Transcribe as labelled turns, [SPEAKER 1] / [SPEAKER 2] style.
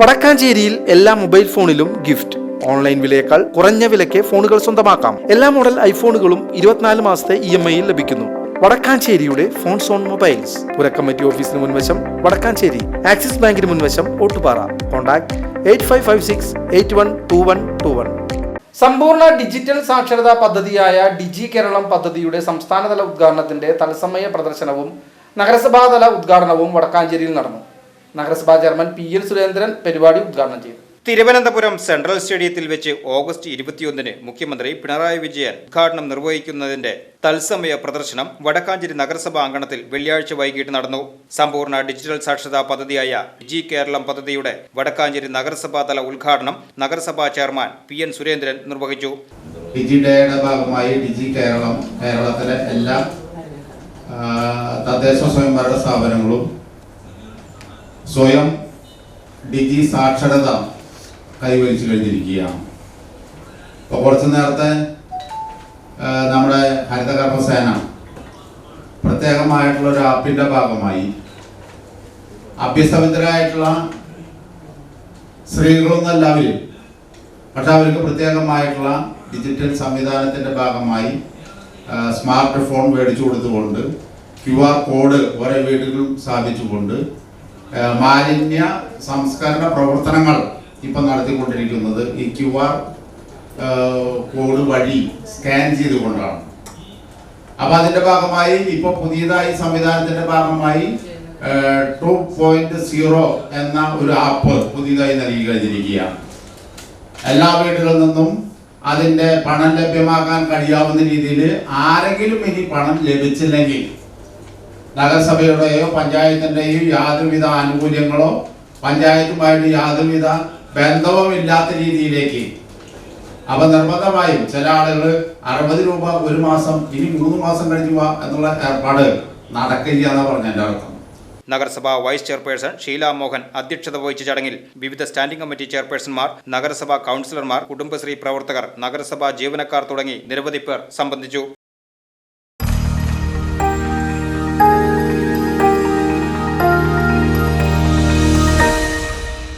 [SPEAKER 1] വടക്കാഞ്ചേരിയിൽ എല്ലാ മൊബൈൽ ഫോണിലും gift. Online വിലയേക്കാൾ കുറഞ്ഞ വിലയ്ക്ക് ഫോണുകൾ സ്വന്തമാക്കാം. എല്ലാ മോഡൽ ഐഫോണുകളും ഇരുപത്തിനാല് മാസത്തെ ഇ എം ഐയിൽ ലഭിക്കുന്നു. വടക്കാഞ്ചേരിയുടെ ഫോൺ സോൺ മൊബൈൽസ്. പുരക്കമ്മറ്റി ഓഫീസിന് മുൻവശം വടക്കാഞ്ചേരി. ആക്സിസ് ബാങ്കിന് മുൻവശം Ottupara. Contact eight five five six eight one two one two one. സമ്പൂർണ ഡിജിറ്റൽ സാക്ഷരതാ പദ്ധതിയായ ഡിജി കേരളം പദ്ധതിയുടെ സംസ്ഥാനതല ഉദ്ഘാടനത്തിന്റെ തത്സമയ പ്രദർശനവും നഗരസഭാതല ഉദ്ഘാടനവും വടക്കാഞ്ചേരിയിൽ നടന്നു. നഗരസഭാ ചെയർമാൻ പി എൽ സുരേന്ദ്രൻ പരിപാടി ഉദ്ഘാടനം ചെയ്തു.
[SPEAKER 2] തിരുവനന്തപുരം സെൻട്രൽ സ്റ്റേഡിയത്തിൽ വെച്ച് ഓഗസ്റ്റ് ഇരുപത്തിയൊന്നിന് മുഖ്യമന്ത്രി പിണറായി വിജയൻ ഉദ്ഘാടനം നിർവഹിക്കുന്നതിന്റെ തത്സമയ പ്രദർശനം വടക്കാഞ്ചേരി നഗരസഭാ അങ്കണത്തിൽ വെള്ളിയാഴ്ച വൈകിട്ട് നടന്നു. സമ്പൂർണ ഡിജിറ്റൽ സാക്ഷരതാ പദ്ധതിയായ ജി കേരളം പദ്ധതിയുടെ വടക്കാഞ്ചേരി നഗരസഭാ തല ഉദ്ഘാടനം നഗരസഭാ ചെയർമാൻ പി എൻ സുരേന്ദ്രൻ നിർവഹിച്ചു.
[SPEAKER 3] ഡിജി ഡേയുടെ ഭാഗമായി ഡിജി കേരളം കേരളത്തിലെ എല്ലാ തദ്ദേശ സ്വയംഭരണ സ്ഥാപനങ്ങളും സ്വയം ഡിജി സാക്ഷരത കൈവരിച്ചു കഴിഞ്ഞിരിക്കുകയാണ്. അപ്പോൾ കുറച്ച് നേരത്തെ നമ്മുടെ ഹരിതകർമ്മസേന പ്രത്യേകമായിട്ടുള്ള ഒരു ആപ്പിന്റെ ഭാഗമായി അഭ്യസ്തവിദ്യരായിട്ടുള്ള സ്ത്രീകളൊന്നും എല്ലാവരും പക്ഷെ അവർക്ക് പ്രത്യേകമായിട്ടുള്ള ഡിജിറ്റൽ സംവിധാനത്തിന്റെ ഭാഗമായി സ്മാർട്ട് ഫോൺ മേടിച്ചു കൊടുത്തുകൊണ്ട് ക്യു ആർ കോഡ് ഓരോ വീടുകളിൽ സ്ഥാപിച്ചുകൊണ്ട് മാലിന്യ സംസ്കരണ പ്രവർത്തനങ്ങൾ ഇപ്പം നടത്തിക്കൊണ്ടിരിക്കുന്നത് ഈ ക്യു ആർ കോഡ് വഴി സ്കാൻ ചെയ്തുകൊണ്ടാണ്. അപ്പൊ അതിന്റെ ഭാഗമായി ഇപ്പോൾ പുതിയതായി സംവിധാനത്തിന്റെ ഭാഗമായി ടു പോയിന്റ് സീറോ എന്ന ഒരു ആപ്പ് പുതിയതായി നൽകി കഴിഞ്ഞിരിക്കുകയാണ് എല്ലാ വീടുകളിൽ നിന്നും അതിന്റെ പണം ലഭ്യമാക്കാൻ കഴിയാവുന്ന രീതിയിൽ ആരെങ്കിലും ഇനി പണം ലഭിച്ചില്ലെങ്കിൽ നഗരസഭയുടെയോ പഞ്ചായത്തിന്റെയോ യാതൊരുവിധ ആനുകൂല്യങ്ങളോ പഞ്ചായത്തുമായിട്ട് യാതൊരുവിധ ബന്ധവും ഇല്ലാത്ത രീതിയിലേക്ക്. അപ്പൊ നിർബന്ധമായും ചില ആളുകൾ അറുപത് രൂപ ഒരു മാസം ഇനി മൂന്ന് മാസം കഴിഞ്ഞു എന്നുള്ള ഏർപ്പാട് നടക്കില്ല എന്നാ പറഞ്ഞ എന്റെ അർത്ഥം.
[SPEAKER 2] നഗരസഭാ വൈസ് ചെയർപേഴ്സൺ ഷീല മോഹൻ അധ്യക്ഷത വഹിച്ച ചടങ്ങിൽ വിവിധ സ്റ്റാൻഡിംഗ് കമ്മിറ്റി ചെയർപേഴ്സൺമാർ നഗരസഭാ കൗൺസിലർമാർ കുടുംബശ്രീ പ്രവർത്തകർ നഗരസഭാ ജീവനക്കാർ തുടങ്ങി നിരവധി പേർ സംബന്ധിച്ചു.